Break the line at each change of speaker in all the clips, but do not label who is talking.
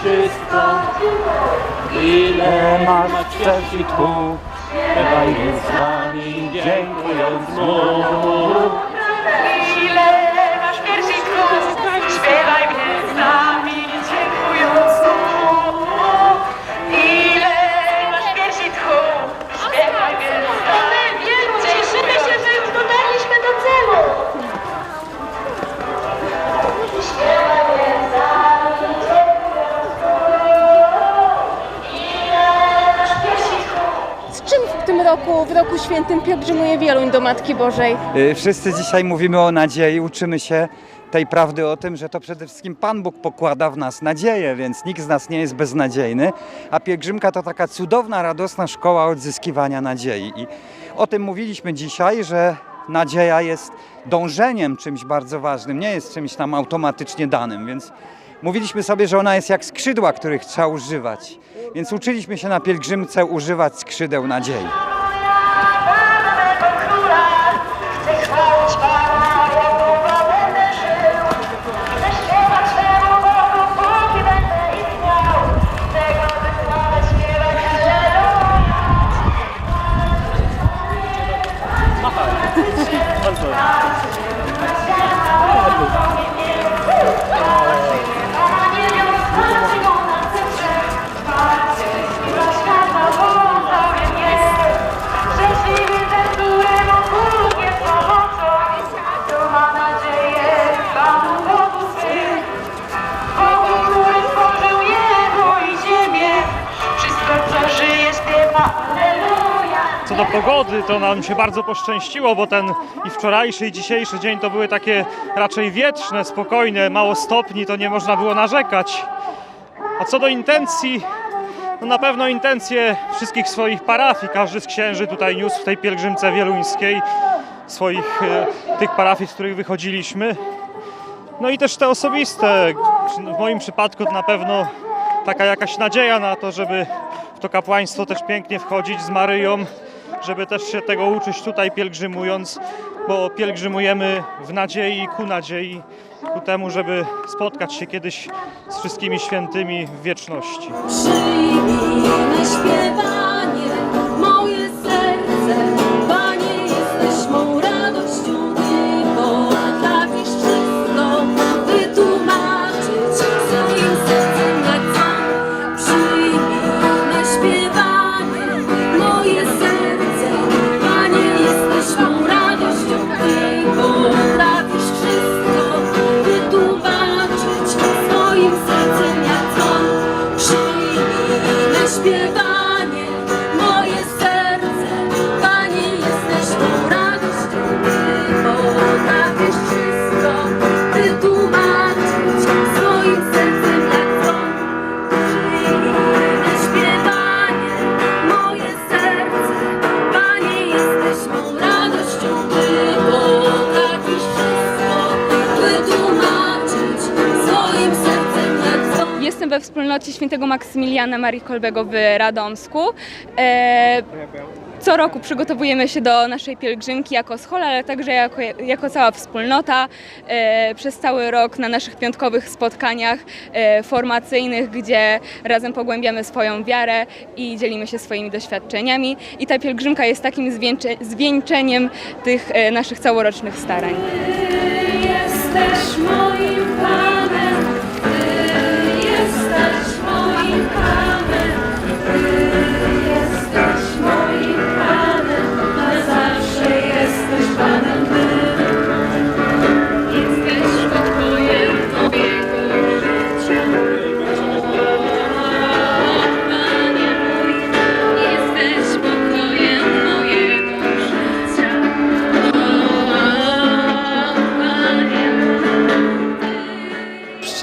Wszystko, ile masz przeżytku, śpiewaj z nami, dziękując Mu.
Świętym pielgrzymuje Wieluń do Matki Bożej?
Y, Wszyscy dzisiaj mówimy o nadziei, uczymy się tej prawdy o tym, że to przede wszystkim Pan Bóg pokłada w nas nadzieję, więc nikt z nas nie jest beznadziejny, a pielgrzymka to taka cudowna, radosna szkoła odzyskiwania nadziei. I o tym mówiliśmy dzisiaj, że nadzieja jest dążeniem czymś bardzo ważnym, nie jest czymś nam automatycznie danym, więc mówiliśmy sobie, że ona jest jak skrzydła, których trzeba używać. Więc uczyliśmy się na pielgrzymce używać skrzydeł nadziei.
감사합니다. Co
do pogody, to nam się bardzo poszczęściło, bo ten i wczorajszy, i dzisiejszy dzień to były takie raczej wietrzne, spokojne, mało stopni, to nie można było narzekać. A co do intencji, no na pewno intencje wszystkich swoich parafii, każdy z księży tutaj niósł w tej pielgrzymce wieluńskiej, swoich e, tych parafii, z których wychodziliśmy. No i też te osobiste. W moim przypadku to na pewno taka jakaś nadzieja na to, żeby w to kapłaństwo też pięknie wchodzić z Maryją, żeby też się tego uczyć tutaj pielgrzymując, bo pielgrzymujemy w nadziei ku nadziei, ku temu, żeby spotkać się kiedyś z wszystkimi świętymi w wieczności.
Wspólnocie świętego Maksymiliana Marii Kolbego w Radomsku. E, co roku przygotowujemy się do naszej pielgrzymki jako schola, ale także jako, jako cała wspólnota. E, przez cały rok na naszych piątkowych spotkaniach e, formacyjnych, gdzie razem pogłębiamy swoją wiarę i dzielimy się swoimi doświadczeniami. I ta pielgrzymka jest takim zwieńcze, zwieńczeniem tych naszych całorocznych starań.
jesteś moim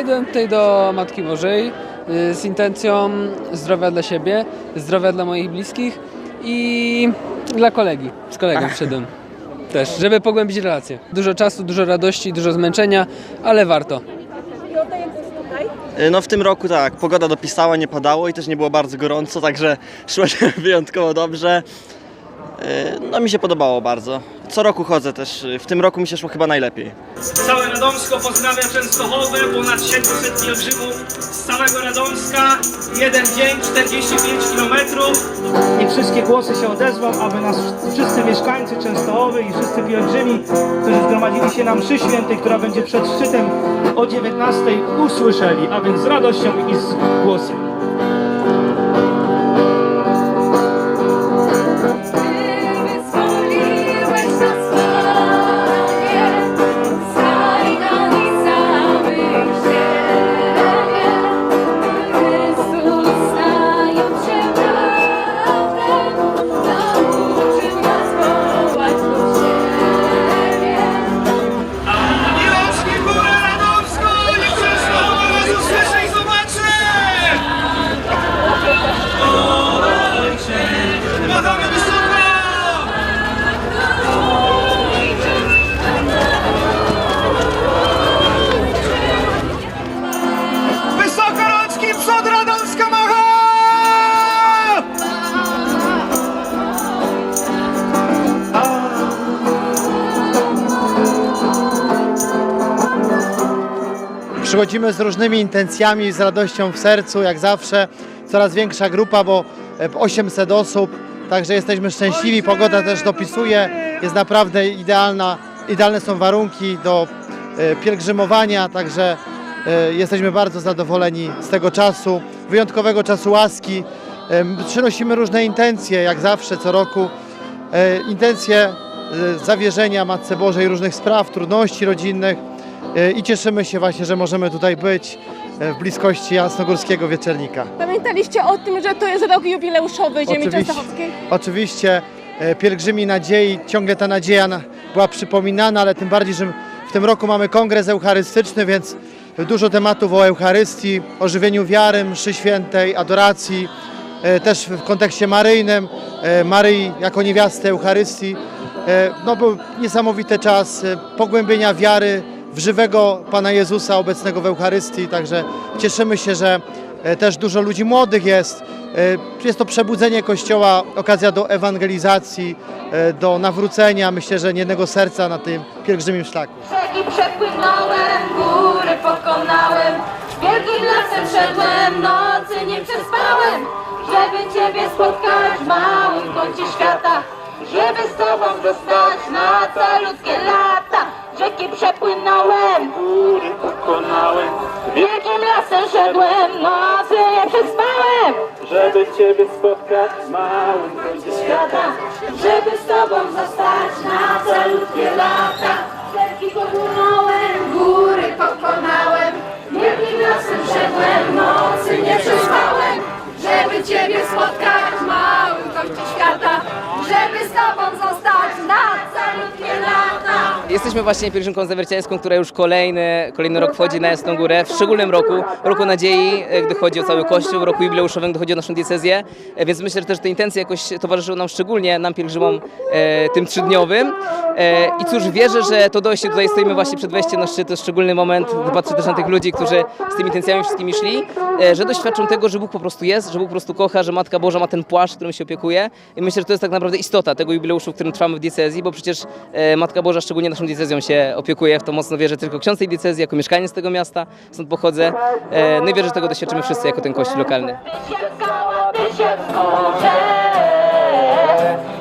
Przyszedłem tutaj do Matki Bożej y, z intencją zdrowia dla siebie, zdrowia dla moich bliskich i dla kolegi. Z kolegą przyszedłem też, żeby pogłębić relacje. Dużo czasu, dużo radości, dużo zmęczenia, ale warto.
No w tym roku tak, pogoda dopisała, nie padało i też nie było bardzo gorąco, także szło się wyjątkowo dobrze. Yy, No mi się podobało bardzo. Co roku chodzę też, w tym roku mi się szło chyba najlepiej.
Całe Radomsko pozdrawia Częstochowę, ponad 700 pielgrzymów z całego Radomska, jeden dzień, 45 km. Niech wszystkie głosy się odezwą, aby nas wszyscy mieszkańcy Częstochowy i wszyscy pielgrzymi, którzy zgromadzili się na mszy świętej, która będzie przed szczytem o 19 usłyszeli, a więc z radością i z głosem.
Przychodzimy z różnymi intencjami, z radością w sercu, jak zawsze. Coraz większa grupa, bo e, 800 osób, także jesteśmy szczęśliwi. Pogoda też dopisuje, jest naprawdę idealna. Idealne są warunki do e, pielgrzymowania, także e, jesteśmy bardzo zadowoleni z tego czasu, wyjątkowego czasu łaski. Przynosimy różne intencje, jak zawsze, co roku. E, Intencje e, zawierzenia Matce Bożej różnych spraw, trudności rodzinnych. E, I cieszymy się właśnie, że możemy tutaj być e, w bliskości Jasnogórskiego Wieczernika.
Pamiętaliście o tym, że to jest rok jubileuszowy Ziemi
Oczywiście.
Częstochowskiej?
Oczywiście e, pielgrzymi nadziei, ciągle ta nadzieja na- była przypominana, ale tym bardziej, że w tym roku mamy kongres eucharystyczny, więc dużo tematów o Eucharystii, o żywieniu wiary, mszy świętej, adoracji, też w kontekście maryjnym, Maryi jako niewiasty Eucharystii. No był niesamowity czas pogłębienia wiary w żywego Pana Jezusa obecnego w Eucharystii, także cieszymy się, że e, też dużo ludzi młodych jest. E, Jest to przebudzenie Kościoła, okazja do ewangelizacji, e, do nawrócenia, myślę, że niejednego serca na tym pielgrzymim szlaku.
Rzeki przepłynąłem, góry pokonałem, wielkim lasem szedłem, nocy nie przespałem, żeby Ciebie spotkać w małym kącie świata, żeby z Tobą zostać na ludzkie lata. Rzeki przepłynąłem, góry pokonałem, wielkim lasem szedłem, nocy nie przespałem,
Żeby Ciebie spotkać w małym kącie
świata, żeby z Tobą zostać na całe ludzkie lata. Rzeki pokonałem, góry pokonałem, wielkim lasem szedłem, nocy nie przespałem, żeby Ciebie spotkać w małym końcu świata, żeby z Tobą zostać
Jesteśmy właśnie pielgrzymką zawierciańską, która już kolejny, kolejny rok wchodzi na Jasną Górę. W szczególnym roku, roku nadziei, e, gdy chodzi o cały Kościół, roku jubileuszowym, gdy chodzi o naszą diecezję. E, Więc myślę, że też te intencje jakoś towarzyszyły nam szczególnie, nam pielgrzymom e, tym trzydniowym. E, I cóż, wierzę, że to dojście, tutaj stoimy właśnie przed wejściem na szczyt, to jest szczególny moment, patrzę też na tych ludzi, którzy z tymi intencjami wszystkimi szli, e, że doświadczą tego, że Bóg po prostu jest, że Bóg po prostu kocha, że Matka Boża ma ten płaszcz, którym się opiekuje. I myślę, że to jest tak naprawdę istota tego jubileuszu, w którym trwamy w diecezji, bo przecież e, Matka Boża szczególnie naszą diecezją się opiekuje. W to mocno wierzę tylko ksiądz tej diecezji, jako mieszkaniec tego miasta, stąd pochodzę. E, no i wierzę, że tego doświadczymy wszyscy jako ten kościół lokalny.
Się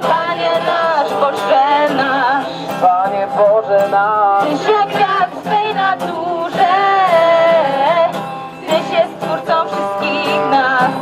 Panie nasz, Boże nasz,
Panie Boże nasz!
Kwiat w swej naturze, Tyś jest Twórcą wszystkich nas.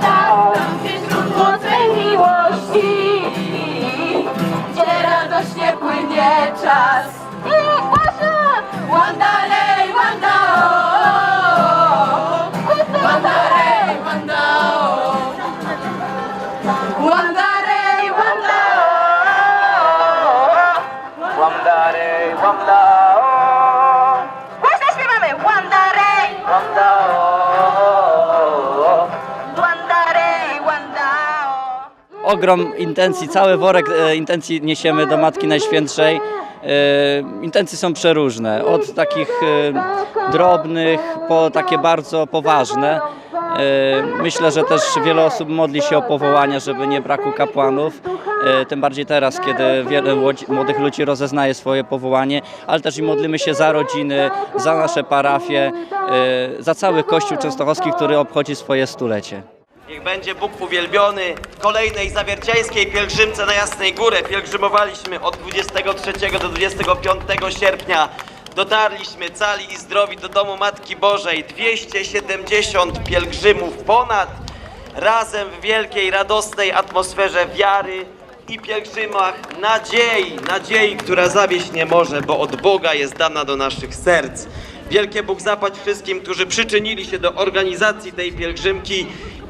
Tam gdzie źródło swej miłości, gdzie radośnie płynie czas.
Ogrom intencji, cały worek e, intencji niesiemy do Matki Najświętszej. E, Intencje są przeróżne, od takich e, drobnych po takie bardzo poważne. Myślę, że też wiele osób modli się o powołania, żeby nie brakło kapłanów. Tym bardziej teraz, kiedy wiele młodych ludzi rozeznaje swoje powołanie, ale też i modlimy się za rodziny, za nasze parafie, za cały Kościół Częstochowski, który obchodzi swoje stulecie.
Będzie Bóg uwielbiony. W kolejnej zawierciańskiej pielgrzymce na Jasnej Górę pielgrzymowaliśmy od 23 do 25 sierpnia. Dotarliśmy cali i zdrowi do domu Matki Bożej. 270 pielgrzymów ponad. Razem w wielkiej, radosnej atmosferze wiary i pielgrzymach nadziei. Nadziei, która zawieść nie może, bo od Boga jest dana do naszych serc. Wielkie Bóg zapłać wszystkim, którzy przyczynili się do organizacji tej pielgrzymki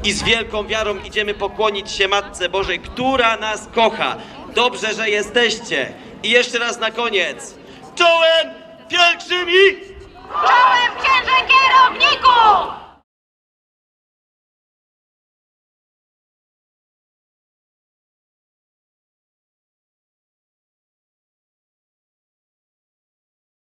i z wielką wiarą idziemy pokłonić się Matce Bożej, która nas kocha. Dobrze, że jesteście. I jeszcze raz na koniec. Czołem pielgrzymi! Czołem księże kierowniku!